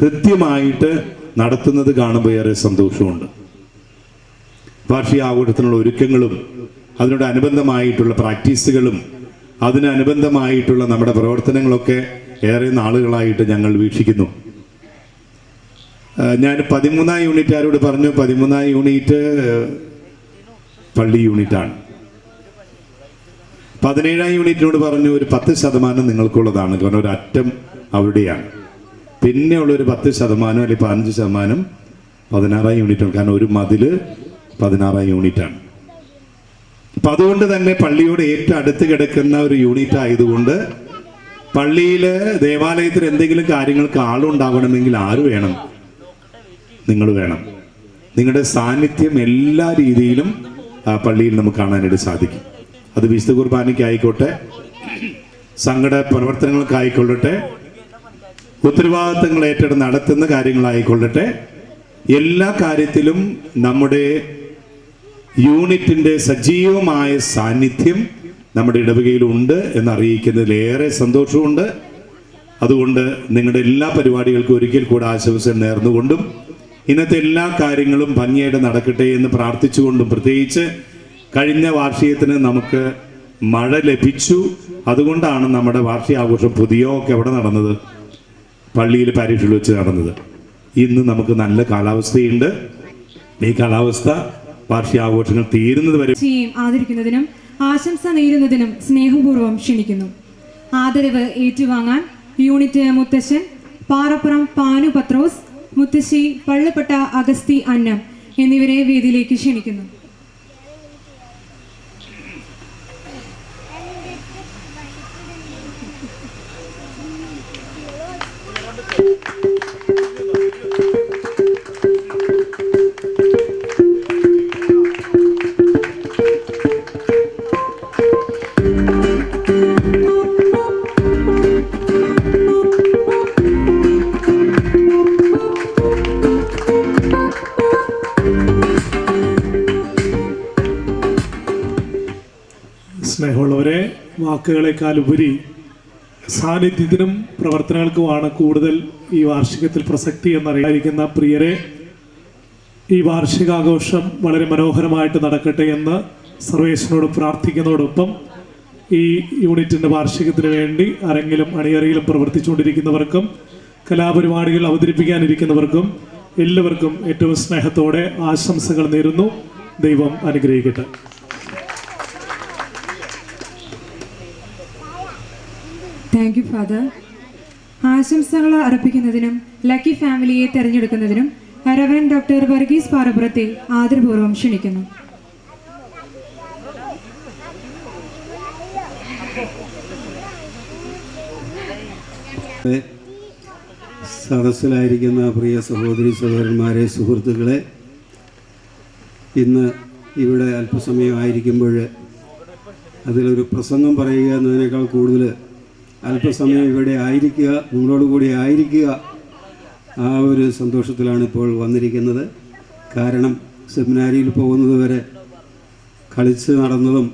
ഹൃദ്യമായിട്ട് നടത്തുന്നത് കാണുമ്പോൾ ഏറെ സന്തോഷമുണ്ട്. വാർഷിക ആഘോഷത്തിനുള്ള ഒരുക്കങ്ങളും അതിനോട് അനുബന്ധമായിട്ടുള്ള പ്രാക്ടീസുകളും അതിനനുബന്ധമായിട്ടുള്ള നമ്മുടെ പ്രവർത്തനങ്ങളൊക്കെ ഏറെ നാളുകളായിട്ട് ഞങ്ങൾ വീക്ഷിക്കുന്നു. ഞാൻ പതിമൂന്നാം യൂണിറ്റുകാരോട് പറഞ്ഞു പതിമൂന്നാം യൂണിറ്റ് പള്ളി യൂണിറ്റാണ്. പതിനേഴാം യൂണിറ്റിനോട് പറഞ്ഞു ഒരു പത്ത് ശതമാനം നിങ്ങൾക്കുള്ളതാണ് കാരണം അറ്റം അവിടെയാണ് പിന്നെ ഉള്ള ഒരു പത്ത് ശതമാനം അല്ലെങ്കിൽ പതിനഞ്ച് ശതമാനം പതിനാറാം യൂണിറ്റാണ്. കാരണം ഒരു മതിൽ പതിനാറാം യൂണിറ്റാണ്. അപ്പൊ അതുകൊണ്ട് തന്നെ പള്ളിയോട് ഏറ്റവും അടുത്ത് കിടക്കുന്ന ഒരു യൂണിറ്റ് ആയതുകൊണ്ട് പള്ളിയിൽ ദേവാലയത്തിൽ എന്തെങ്കിലും കാര്യങ്ങൾക്ക് ആളുണ്ടാവണമെങ്കിൽ ആര് വേണം? നിങ്ങൾ വേണം. നിങ്ങളുടെ സാന്നിധ്യം എല്ലാ രീതിയിലും പള്ളിയിൽ നമുക്ക് കാണാനായിട്ട് സാധിക്കും. അത് വിശുദ്ധ കുർബാനയ്ക്കായിക്കോട്ടെ സങ്കട പ്രവർത്തനങ്ങൾക്കായിക്കൊള്ളട്ടെ ഉത്തരവാദിത്തങ്ങൾ ഏറ്റെടുത്ത് നടത്തുന്ന കാര്യങ്ങളായിക്കൊള്ളട്ടെ. എല്ലാ കാര്യത്തിലും നമ്മുടെ യൂണിറ്റിന്റെ സജീവമായ സാന്നിധ്യം നമ്മുടെ ഇടവകയിലുണ്ട് എന്നറിയിക്കുന്നതിലേറെ സന്തോഷമുണ്ട്. അതുകൊണ്ട് നിങ്ങളുടെ എല്ലാ പരിപാടികൾക്കും ഒരിക്കൽ കൂടെ ആശംസ നേർന്നുകൊണ്ടും ഇന്നത്തെ എല്ലാ കാര്യങ്ങളും ഭംഗിയായിട്ട് നടക്കട്ടെ എന്ന് പ്രാർത്ഥിച്ചുകൊണ്ടും പ്രത്യേകിച്ച് കഴിഞ്ഞ വാർഷികത്തിന് നമുക്ക് മഴ ലഭിച്ചു. അതുകൊണ്ടാണ് നമ്മുടെ വാർഷികാഘോഷം പുതിയോ ഒക്കെ എവിടെ നടന്നത്. പള്ളിയിൽ പാരീഷിൽ വെച്ച് നടന്നത്. ഇന്ന് നമുക്ക് നല്ല കാലാവസ്ഥയുണ്ട്. ഈ കാലാവസ്ഥ വാർഷികാഘോഷങ്ങൾ തീരുന്നത് വരെ ആദരിക്കുന്നതിനും ആശംസ നേരുന്നതിനും സ്നേഹപൂർവം ക്ഷണിക്കുന്നു. ആദരവ് ഏറ്റുവാങ്ങാൻ യൂണിറ്റ് മുത്തശ്ശൻ പാറപ്പുറം പാനു പത്രോസ് മുത്തശ്ശി പള്ളപ്പെട്ട അഗസ്തി അന്നം എന്നിവരെ വേദിയിലേക്ക് ക്ഷണിക്കുന്നു. സ്നേഹമുള്ളവരെ വാക്കുകളെക്കാൾ ഉപരി സാന്നിധ്യത്തിനും പ്രവർത്തനങ്ങൾക്കുമാണ് കൂടുതൽ ഈ വാർഷികത്തിൽ പ്രസക്തി എന്നറിയാതിരിക്കുന്ന പ്രിയരെ ഈ വാർഷികാഘോഷം വളരെ മനോഹരമായിട്ട് നടക്കട്ടെ എന്ന് സർവേശ്വരനോട് പ്രാർത്ഥിക്കുന്നതോടൊപ്പം ഈ യൂണിറ്റിന്റെ വാർഷികത്തിന് വേണ്ടി അരങ്ങിലും അണിയറയിലും പ്രവർത്തിച്ചുകൊണ്ടിരിക്കുന്നവർക്കും കലാപരിപാടികൾ അവതരിപ്പിക്കാനിരിക്കുന്നവർക്കും എല്ലാവർക്കും ഏറ്റവും സ്നേഹത്തോടെ ആശംസകൾ നേരുന്നു. ദൈവം അനുഗ്രഹിക്കട്ടെ. താങ്ക് യു ഫാദർ ആശംസകൾ അർപ്പിക്കുന്നതിനും ലക്കി ഫാമിലിയെ തെരഞ്ഞെടുക്കുന്നതിനും റവൻ ഡോക്ടർ വർഗീസ് പാറപുറത്തെ ആദരപൂർവം ക്ഷണിക്കുന്നു. സദസ്സിലായിരിക്കുന്ന പ്രിയ സഹോദരി സഹോദരന്മാരെ സുഹൃത്തുക്കളെ ഇന്ന് ഇവിടെ അല്പസമയമായിരിക്കുമ്പോൾ അതിലൊരു പ്രസംഗം പറയുക എന്നതിനേക്കാൾ കൂടുതൽ അല്പസമയം ഇവിടെ ആയിരിക്കുക നിങ്ങളോട് കൂടി ആയിരിക്കുക. ആ ഒരു സന്തോഷത്തിലാണ് ഇപ്പോൾ വന്നിരിക്കുന്നത്. കാരണം സെമിനാരിയിൽ പോകുന്നത് വരെ കളിച്ച് നടന്നതും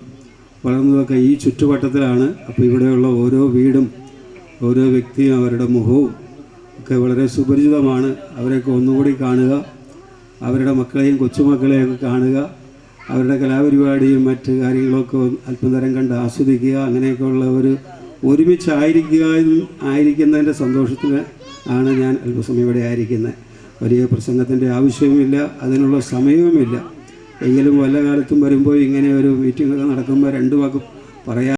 വളർന്നതൊക്കെ ഈ ചുറ്റുവട്ടത്തിലാണ്. അപ്പോൾ ഇവിടെയുള്ള ഓരോ വീടും ഓരോ വ്യക്തിയും അവരുടെ മുഖവും ഒക്കെ വളരെ സുപരിചിതമാണ്. അവരെയൊക്കെ ഒന്നുകൂടി കാണുക. അവരുടെ മക്കളെയും കൊച്ചുമക്കളെയും ഒക്കെ കാണുക. അവരുടെ കലാപരിപാടിയും മറ്റ് കാര്യങ്ങളൊക്കെ അല്പം തരം കണ്ട് ആസ്വദിക്കുക. അങ്ങനെയൊക്കെയുള്ള ഒരു ഒരുമിച്ചായിരിക്കുക ആയിരിക്കുന്നതിന്റെ സന്തോഷത്തിന് ആണ് ഞാൻ അല്പസമയം ഇവിടെ ആയിരിക്കുന്നത്. വലിയ പ്രസംഗത്തിന്റെ ആവശ്യവുമില്ല അതിനുള്ള സമയവുമില്ല. എങ്കിലും വല്ല കാലത്തും വരുമ്പോൾ ഇങ്ങനെ ഒരു മീറ്റിംഗ് ഒക്കെ നടക്കുമ്പോൾ രണ്ട് വാക്ക് പറയാൻ